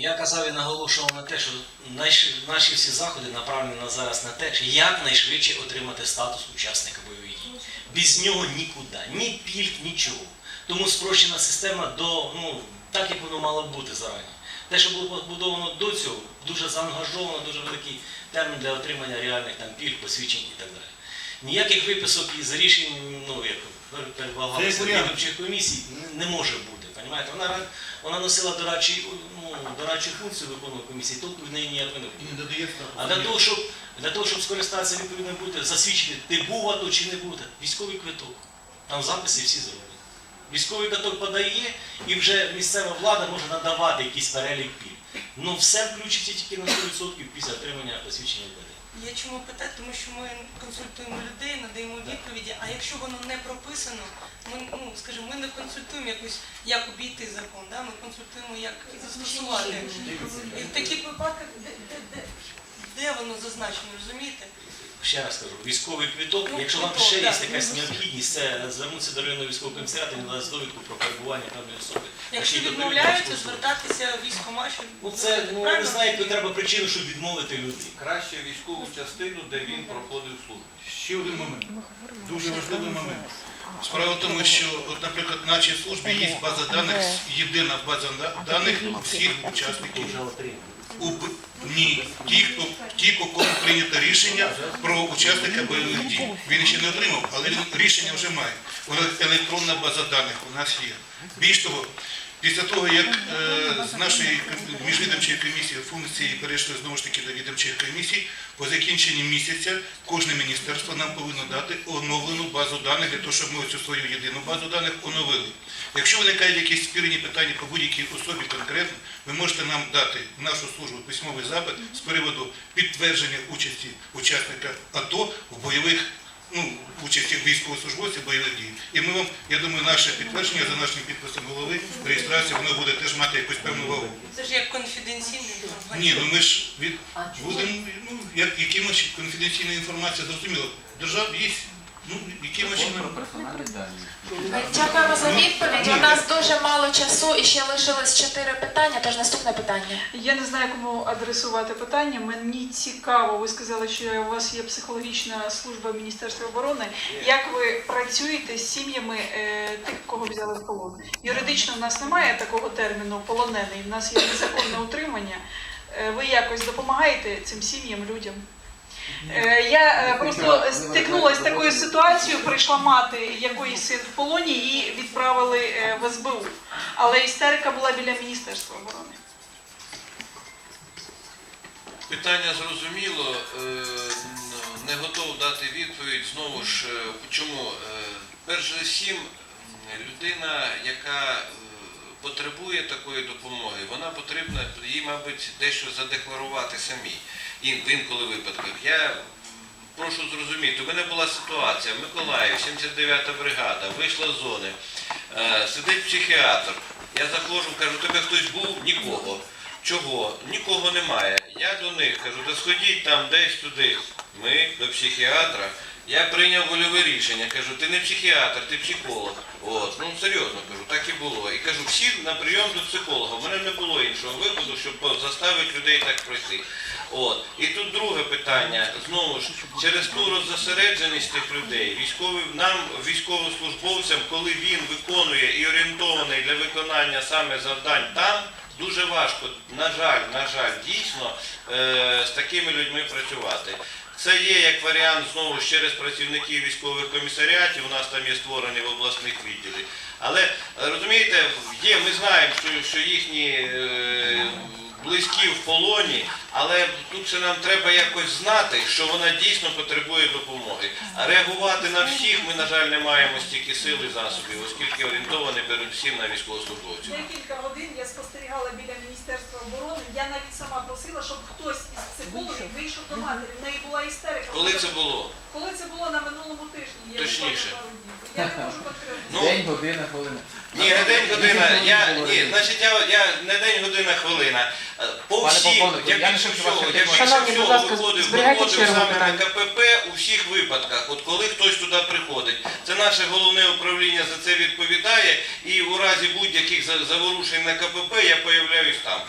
Я казав і наголошував на те, що наші всі заходи направлені на зараз на те, що якнайшвидше отримати статус учасника бойових дій. Без нього нікуди, ні пільг, нічого. Тому спрощена система до ну так, як воно мало бути зарані. Те, що було побудовано до цього, дуже заангажовано, дуже великий термін для отримання реальних там пільг, посвідчень і так далі. Ніяких виписок із рішень, ну як передбагалося виборчих комісій, не може бути. Понімаєте? Вона, вона носила дорадчий, ну, дорадчу функцію виконувала комісії, толку в неї ніякої не додає А для того, щоб для того, щоб скористатися відповідним бути, засвідчити, ти був АТО чи не був, військовий квиток. Там записи всі зроблені. Військовий квиток подає, і вже місцева влада може надавати якийсь перелік пільг. Ну все включиться тільки на 100% після отримання посвідчення Я чому питаю, тому що ми консультуємо людей, надаємо відповіді, а якщо воно не прописано, ми, ну, скажімо, ми не консультуємо якось, як обійти закон, да? ми консультуємо, як застосувати. І в таких випадках, де, де, де, де воно зазначено, розумієте? Ще раз кажу, військовий квиток, Ну, якщо вам квиток, ще є так. якась необхідність, це звернутися до районного військового комісаріату і надасть довідку про перебування певної особи. Якщо відмовляються, звертатися в військкомат, щоб Ну це ну, ви правильно? не знаєте, треба причину, щоб відмовити людей. Краще військову частину, де він проходив службу. Ще один момент. Дуже важливий момент. Справа в тому, що, от, наприклад, в нашій службі є база даних, єдина база да- даних всіх учасників. Вже отримали. Ні, ті, хто ті, кому прийнято рішення про учасника бойових дій. Він ще не отримав, але рішення вже має. Еле- Електронна база даних у нас є. Більш того, після того, як е, з нашої міжвідомчої комісії функції перейшли знову ж таки до відомчих комісій, по закінченні місяця кожне міністерство нам повинно дати оновлену базу даних для того, щоб ми цю свою єдину базу даних оновили. Якщо виникають якісь спірні питання по будь-якій особі конкретно, ви можете нам дати в нашу службу письмовий запит з приводу підтвердження участі учасника АТО в бойових, ну, участі військовослужбовців бойових дій. І ми вам, я думаю, наше підтвердження за нашим підписом голови, реєстрації воно буде теж мати якусь певну вагу. Це ж як конфіденційна Ні, ну ми ж від будемо, ну, як якимось конфіденційна інформація, зрозуміло, держав є, ну, якимось чином. Дякуємо за відповідь. У нас дуже мало часу і ще лишилось чотири питання, тож наступне питання. Я не знаю, кому адресувати питання. Мені цікаво, ви сказали, що у вас є психологічна служба Міністерства оборони. Як ви працюєте з сім'ями е, тих, кого взяли в полон? Юридично в нас немає такого терміну полонений. В нас є незаконне утримання. Е, ви якось допомагаєте цим сім'ям, людям? Е, Я е, просто стикнулася з такою ситуацією, прийшла мати якоїсь син в полоні, її відправили е, в СБУ. Але істерика була біля Міністерства оборони. Питання зрозуміло, не готов дати відповідь. Знову ж, чому? Перш за всім, людина, яка потребує такої допомоги, вона потрібна, їй, мабуть, дещо задекларувати самій. В інколи випадках. Я прошу зрозуміти, у мене була ситуація, Миколаїв, 79-та бригада, вийшла з зони, е, сидить психіатр. Я заходжу, кажу, тебе хтось був? Нікого. Чого? Нікого немає. Я до них кажу, да сходіть там десь туди. Ми до психіатра. Я прийняв вольове рішення. Кажу, ти не психіатр, ти психолог. От, ну серйозно кажу, так і було. І кажу, всі на прийом до психолога. У мене не було іншого виходу, щоб заставити людей так пройти. От. І тут друге питання. Знову ж, через ту роззасередженість тих людей, військовим, нам, військовослужбовцям, коли він виконує і орієнтований для виконання саме завдань там, дуже важко, на жаль, на жаль, дійсно е, з такими людьми працювати. Це є як варіант знову ж через працівників військових комісаріатів, у нас там є створені в обласних відділі. Але розумієте, є, ми знаємо, що, що їхні е, близькі в полоні, але тут ще нам треба якось знати, що вона дійсно потребує допомоги. А реагувати на всіх ми, на жаль, не маємо стільки сил і засобів, оскільки орієнтовані передусім на військовослужбовців. Декілька годин я спостерігала біля Міністерства оборони. Я навіть сама просила, щоб хтось із психологів вийшов до матері. В неї була істерика. Коли це було? Коли це було на минулому тижні? Я Точніше. Ну, День, година, хвилина. Ні, не день година. Я ні, значить, я, я не день година, хвилина. По Пане всіх, полковнику, я я не більше хочу вас всього, я більше Шановні, будь всього ласка, виходив, зберігайте виходив чергу саме на. КПП у всіх випадках. От коли хтось туди приходить, це наше головне управління за це відповідає, і у разі будь-яких за- заворушень на КПП я появляюсь там.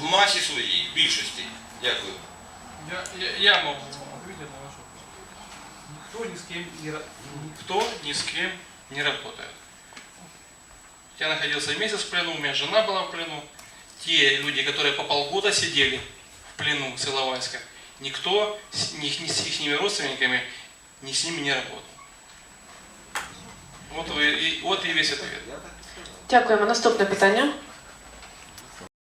в масі своїй, в більшості. Дякую. Я, я, я могу ответить на ваш Никто ни с кем не, никто ни с кем не работает. Я находился месяц в плену, у меня жена была в плену. Те люди, которые по полгода сидели в плену с Иловайска, никто с, ни, ни с их родственниками, ни с ними не работал. Вот, и, вот и весь ответ. Дякуємо. Наступне питання.